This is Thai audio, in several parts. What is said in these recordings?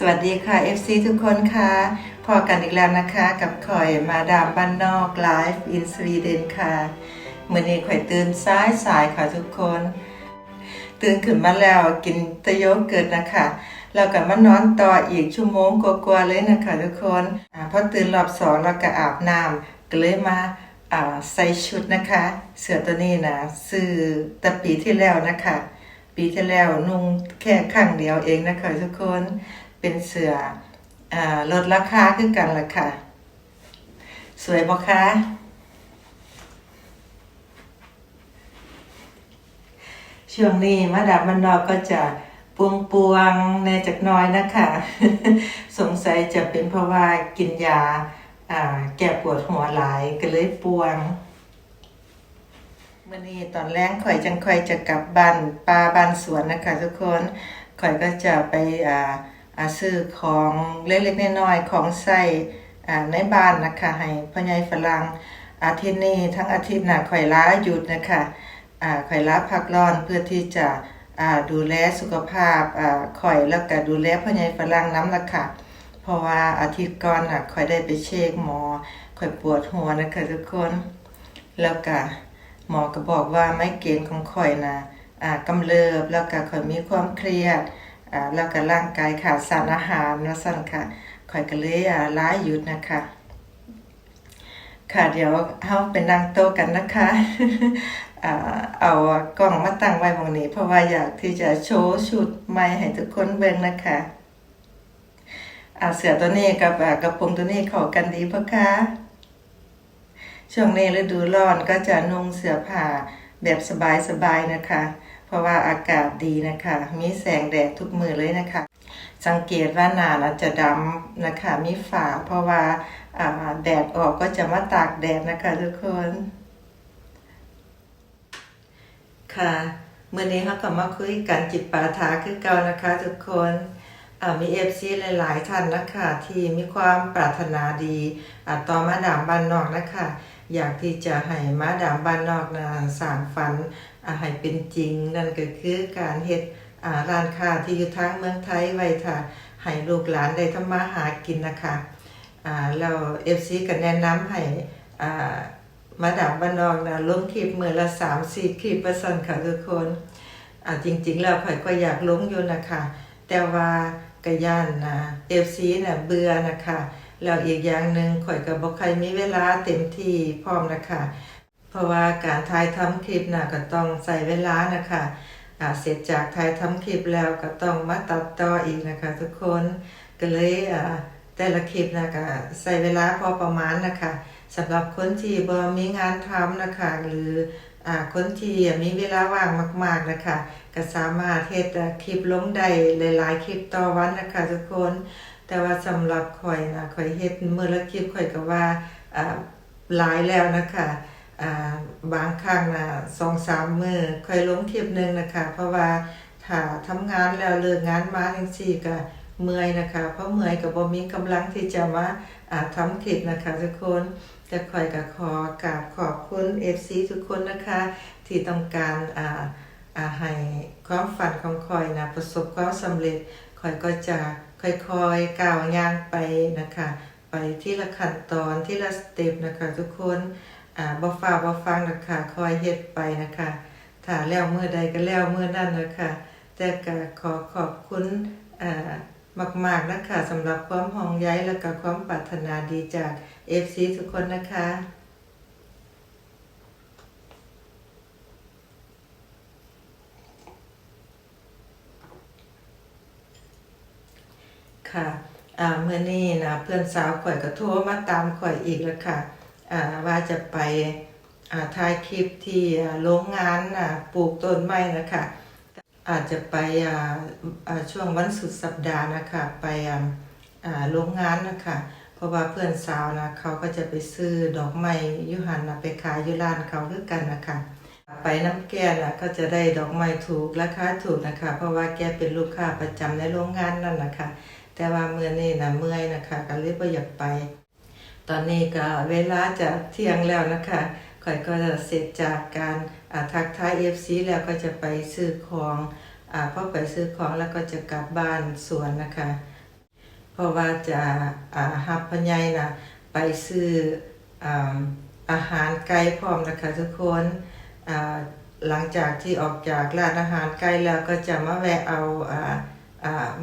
สวัสดีค่ะ FC ทุกคนค่ะ พอกันอีกแล้วนะคะกับข่อยมาดามบ้านนอกไลฟ์อินสวีเดนค่ะเมื่อนี้ข่อยตื่นสายสายค่ะทุกคน ตื่นขึ้นมาแล้วกินตะโยเกิดนะคะแล้วก็มานอนต่ออีกชั่วโมงกว่าๆเลยนะคะทุกคนอพอตื่นรอบสองแล้วก็อาบน้ำก็เลยมาใส่ชุดนะคะ เสื้อตัวนี้นะซื้อแตะปีที่แล้วนะคะ ปีที่แล้วนุ่งแค่ข้างเดียวเองนะคะทุกคน เป็นเสืออลดราคาคือกันละค่ะ สวยบ่คะช่วงนี้มาดามมันนอกก็จะปวงปวงในจากน้อยนะคะ สงสัยจะเป็นเพราะว่ากินยาแก้ปวดหัวหลายก็เลยปวงมื่อนี้ตอนแรกข่อยจังข่อยจะกลับบ้านป้าบ้านสวนนะคะทุกคนข่อยก็จะไปอ่า ซื้อของเล็กๆน้อยๆของใส่ในบ้านนะคะให้พ่อใหญ่ฝรั่งอาทิตย์นี้ทั้งอาทิตย์น่ะข่อยล้าหยุดนะคะข่อยล้าพักร้อนเพื่อที่จะดูแลสุขภาพข่อยแล้วก็ดูแลพ่อใหญ่ฝรั่งน้ำละค่ะ เพราะว่าอาทิตย์ก่อนน่ะข่อยได้ไปเช็คหมอข่อยปวดหัวนะคะทุกคนแล้วก็หมอก็บอกว่าไม้เกณฑ์ของข่อยนะอ่ากำเริบแล้วก็ข่อยมีความเครียด อ่าแล้วก็ร่างกายขาดสารอาหารว่าสั่นค่ะข่อยก็เลยอ่าล้าหยุดนะคะค่ะเดี๋ยวเฮาไปนั่งโตกันนะคะอ่าเอากล้องมาตั้งไว้ตรงนี้ เพราะว่าอยากที่จะโชว์ชุดใหม่ให้ทุกคนเบิ่งนะคะอาเสื้อตัวนี้กับกระโปรงตัวนี้เข้ากันดีปะคะช่วงนี้ฤดูร้อนก็จะนุ่งเสื้อผ้าแบบสบายๆนะคะ เพราะว่าอากาศดีนะคะ มีแสงแดดทุกมือเลยนะคะ สังเกตว่าหนานะจะดำนะคะ มีฝาเพราะว่าแดดออกก็จะมาตากแดดนะคะทุกคน ค่ะเมื่อนี้เขาก็มาคุยกันจิตปาถาคือเก่านะคะทุกคนมีเอฟซีหลาย ๆ ท่านนะคะ ที่มีความปรารถนาดีต่อมาดามบ้านนอกนะคะ อยากที่จะให้มาดามบ้านนอกนะสร้างฝันให้เป็นจริง นั่นก็คือการเฮ็ดร้านค้าที่อยู่ทางเมืองไทยไว้ค่ะให้ลูกหลานได้ทำมาหากินนะคะอ่าเอฟซีก็แนะนำให้มาดามบ้านนอกนะลงคลิปมือละสามสี่คลิปประสันค่ะทุกคนจริงๆแล้วข่อยก็อยากลงอยู่นะคะ แต่ว่ากระย่านนะเอฟซีน่ะเบื่อนะคะ แล้วอีกอย่างหนึ่งข่อยก็บ่ใครมีเวลาเต็มที่พร้อมนะคะเพราะว่าการถ่ายทำคลิปน่ะก็ต้องใส่เวลานะคะอ่าเสร็จจากถ่ายทำคลิปแล้วก็ต้องมาตัดต่ออีกนะคะ ทุกคนก็เลยอ่าแต่ละคลิปนะก็ใส่เวลาพอประมาณนะคะสำหรับคนที่บ่มีงานทำนะคะหรืออคนที่มีเวลาว่างมากๆนะคะก็สามารถเฮ็ดคลิปลงได้หลายๆคลิปต่อวันนะคะทุกคน แต่ว่าสำหรับข่อยนะข่อยเฮ็ดมื้อละคลิปข่อยก็ว่าอ่าหลายแล้วนะคะอ่าบางครั้งนะ2-3มื้อค่อยลงคลิปหนึ่งนะคะ เพราะว่าถ้าทำงานแล้วเลิกงานมาจังซี่ก็เมื่อยนะคะ เพราะเมื่อยก็บ่มีกำลังที่จะมาอ่าทำคลิปนะคะทุกคนแต่ข่อยก็ขอกราบขอบคุณ FC ทุกคนนะคะ ที่ต้องการอ่าอ่าให้ความฝันของคอยนะประสบความสำเร็จคอยก็จะ ค่อยๆก้าวย่างไปนะคะ ไปที่ละขั้นตอนที่ละสเต็ปนะคะทุกคนอ่าบ่ฟ้าบ่ฟังนะคะคอยเฮ็ดไปนะคะถ้าแล้วมือใดก็แล้วมือนั่นนะคะแต่ก็ขอขอบคุณอ่ามากๆนะคะสำหรับความห่วงใยและก็ความปรารถนาดีจาก FC ทุกคนนะคะ ค่ะอ่าเมื่อนี้นะเพื่อนสาวข่อยก็โทรมาตามข่อยอีกแล้วค่ะอ่าว่าจะไปอ่าถ่ายคลิปที่โรงงานอ่าปลูกต้นไม้นะคะอาจจะไปอ่าอ่าช่วงวันสุดสัปดาห์นะคะไปอ่าอ่าโรงงานนะคะเพราะว่าเพื่อนสาวนะเขาก็จะไปซื้อดอกไม้ยุหันนะไปขายยุร้านเขาคือกันนะคะไปน้ำแก่นะก็จะได้ดอกไม้ถูกราคาถูกนะคะ เพราะว่าแกเป็นลูกค้าประจำในโรงงานนั่นนะคะ แต่ว่าเมื่อนี้นะเมื่อยนะคะก็เลยบ่อยากไป ตอนนี้ก็เวลาจะเที่ยงแล้วนะคะข่อยก็จะเสร็จจากการทักทาย FC แล้วก็จะไปซื้อของอ่าพอไปซื้อของแล้วก็จะกลับบ้านสวนนะคะ เพราะว่าจะอ่ารับพ่อใหญ่น่ะไปซื้ออาอาหารไก่พร้อมนะคะทุกคนอ่าหลังจากที่ออกจากร้านอาหารไก่แล้วก็จะมาแวะเอาอ่า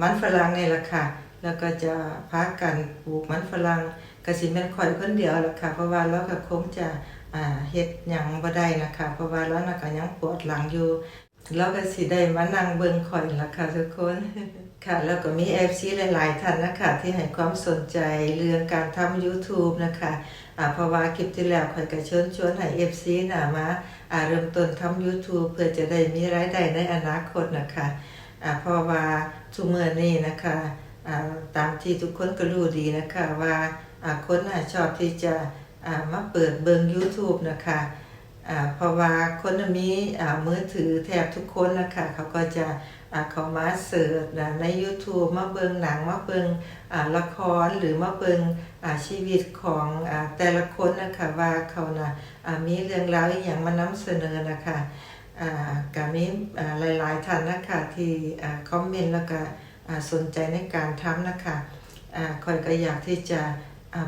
มันฝรั่งนี่แหละค่ะ แล้วก็จะพากันปลูกมันฝรั่งกสิแม่นข่อยคนเดียวล่ะค่ะ เพราะว่าเราก็คงจะเฮ็ดหยังบ่ได้นะคะ เพราะว่าเราน่ะก็ยังปวดหลังอยู่เราก็สิได้มานั่งเบิ่งข่อยล่ะค่ะทุกคนค่ะ แล้วก็มี FC หลาย ๆ ท่านนะคะ ที่ให้ความสนใจเรื่องการทำ YouTube นะคะอ่าเพราะว่าคลิปที่แล้วข่อยก็เชิญชวนให้ FC น่ะมาอ่าเริ่มต้นทำ YouTube เพื่อจะได้มีรายได้ในอนาคตนะคะ เพราะว่าทุกมื้อนี้นะคะอ่าตามที่ทุกคนก็รู้ดีนะคะว่าอ่าคนน่ะชอบที่จะอ่ามาเปิดเบิง YouTube นะคะอ่าเพราะว่าคนมีอ่ามือถือแทบทุกคนนะคะเขาก็จะอ่าเขามาเสิร์ชใน YouTube มาเบิงหนังมาเบิงอ่าละครหรือมาเบิงอ่าชีวิตของอ่าแต่ละคนนะคะว่าเขานะอ่ามีเรื่องราวอย่างมานำเสนอนะคะ อ่าก็มีอ่าหลายๆท่านนะคะที่คอมเมนต์แล้วก็สนใจในการทำนะคะคอยก็อยากที่จะ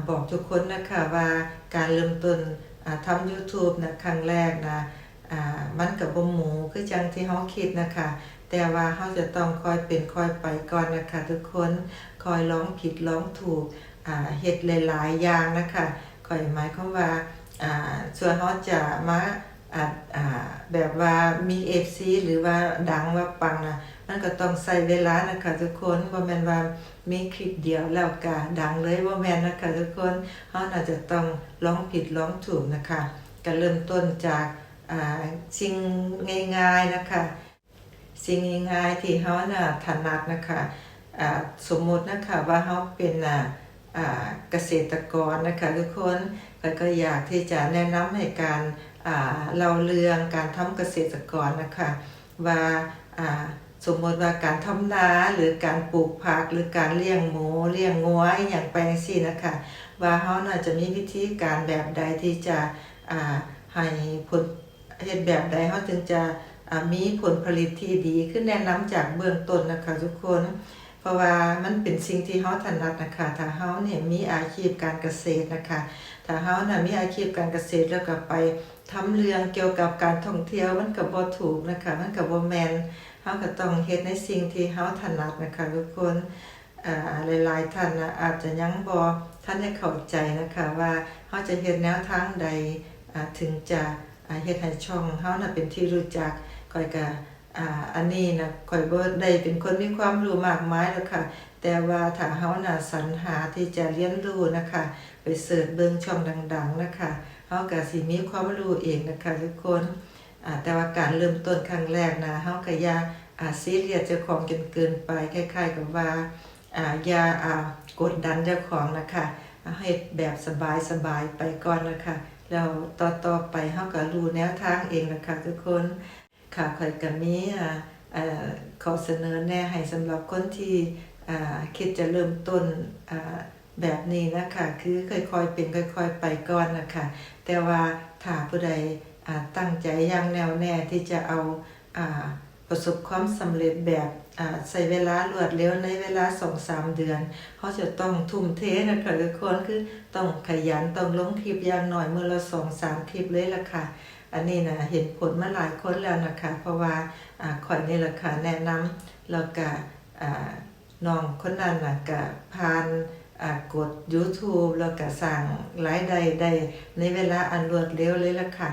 บอกทุกคนนะคะว่าการเริ่มต้นทำ YouTube นะครั้งแรกนะมันกับบ่หมูคือจังที่เฮาคิดนะคะ แต่ว่าเฮาจะต้องคอยเป็นคอยไปก่อนนะคะ ทุกคนคอยร้องผิดร้องถูกเฮ็ดหลายๆอย่างนะคะคอยหมายความว่าส่วนเฮาจะมา อาแบบว่ามี FC หรือว่าดังว่าปังนะมันก็ต้องใช้เวลานะคะทุกคนบ่าแมนว่ามีคลิปเดียวแล้วก็ดังเลยบ่าแมนนะคะทุกคนเขาน่าจจะต้องร้องผิดร้องถูกนะคะก็เริ่มต้นจากสิ่งง่ายๆนะคะสิ่งง่ายๆที่เขาน่ะถนัดนะคะสมมตินะคะว่าเขาเป็นเกษตรกรนะคะทุกคนก็อยากที่จะแนะนำให้การ เล่าเรื่องการทำเกษตรกรนะคะว่าสมมติว่าการทำนาหรือการปลูกผักหรือการเลี้ยงหมูเลี้ยงงัวอย่างไปจังซี่นะคะ ว่าเขาน่าจะมีวิธีการแบบใดที่จะให้ผลเฮ็ดแบบใดเขาถึงจะมีผลผลิตที่ดีขึ้นแนะนำจากเบื้องต้นนะคะทุกคน เพราะว่ามันเป็นสิ่งที่เฮาถนัดนะคะถ้าเฮาเนี่ยมีอาชีพการเกษตรนะคะถ้าเฮาน่ะมีอาชีพการเกษตรแล้วก็ไป ทำเรื่องเกี่ยวกับการท่องเที่ยวมันก็บ่ถูกนะคะมันก็บ่แมนเฮาก็ต้องเฮ็ดในสิ่งที่เฮาถนัดนะคะทุกคนอ่าหลายๆท่านนะอาจจะยังบ่ท่านได้เข้าใจนะคะว่าเฮาจะเฮ็ดแนวทางใดถึงจะเฮ็ดให้ช่องเฮาน่ะเป็นที่รู้จักค่อยก็อ่าอันนี้นะคอยบ่ได้เป็นคนมีความรู้มากมายหรอกค่ะ แต่ว่าถ้าเฮาน่ะสรรหาที่จะเรียนรู้นะคะ ไปเสิร์ชเบิ่งช่องดัง ๆ นะคะ เฮาก็สิมีความรู้เองนะคะทุกคนแต่ว่าการเริ่มต้นครั้งแรกนะเฮาก็อย่าอาซีเรียเจ้าของจนเกินไปคล้ายๆกับว่าอายาอากดดันเจ้าของนะคะเอาให้แบบสบายๆไปก่อนนะคะแล้วต่อต่อไปเฮาก็รู้แนวทางเองนะคะทุกคนค่ะข่อยก็มีอ่าเอ่อขอเสนอแน่ให้สำหรับคนที่คิดจะเริ่มต้น แบบนี้นะคะคือค่อยๆเป็นค่อย ๆ ไปก่อนนะคะแต่ว่าถ้าผู้ใดตั้งใจอย่างแน่วแน่ที่จะเอาอประสบความสำเร็จแบบใช้เวลารวดเร็วในเวลา2-3เดือนเขาจะต้องทุ่มเทนะคะทุกคนคือต้องขยันต้องลงคลิปอย่างหน้อยเมื้อละ2-3คลิปเลยล่ะค่ะ อันนี้นะเห็นผลมาหลายคนแล้วนะคะ เพราะว่าอข่อยนี่ล่ะค่ะแนะนำแล้วก็น้องคนนั้นนะก็ผ่าน กด YouTube แล้วก็สร้างรายได้ได้ในเวลาอันรวดเร็วเลยล่ะค่ะ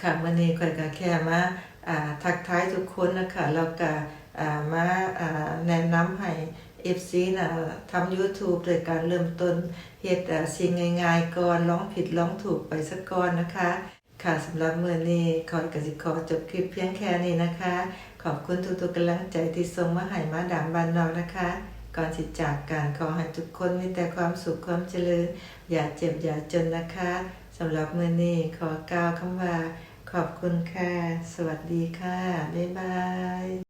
ค่ะวันนี้ข่อยก็แค่มาทักทายทุกคนนะคะแล้วก็มาแนะนำให้ FC นะทำ YouTube โดยการเริ่มต้นเฮ็ดอ่าสิ่งง่ายๆก่อนลองผิดลองถูกไปสักก่อนนะคะ ค่ะสำหรับมื้อนี้ขอยก็สิขอจบคลิปเพียงแค่นี้นะคะ ขอบคุณทุกๆกำลังใจที่ส่งมาให้มาดามบ้านนอกนะคะ ก่อนสิจากการขอให้ทุกคนมีแต่ความสุขความเจริญ อย่าเจ็บอย่าจนนะคะสำหรับมื้อนี้ขอกล่าวคำว่า ขอบคุณค่ะ สวัสดีค่ะ บ๊ายบาย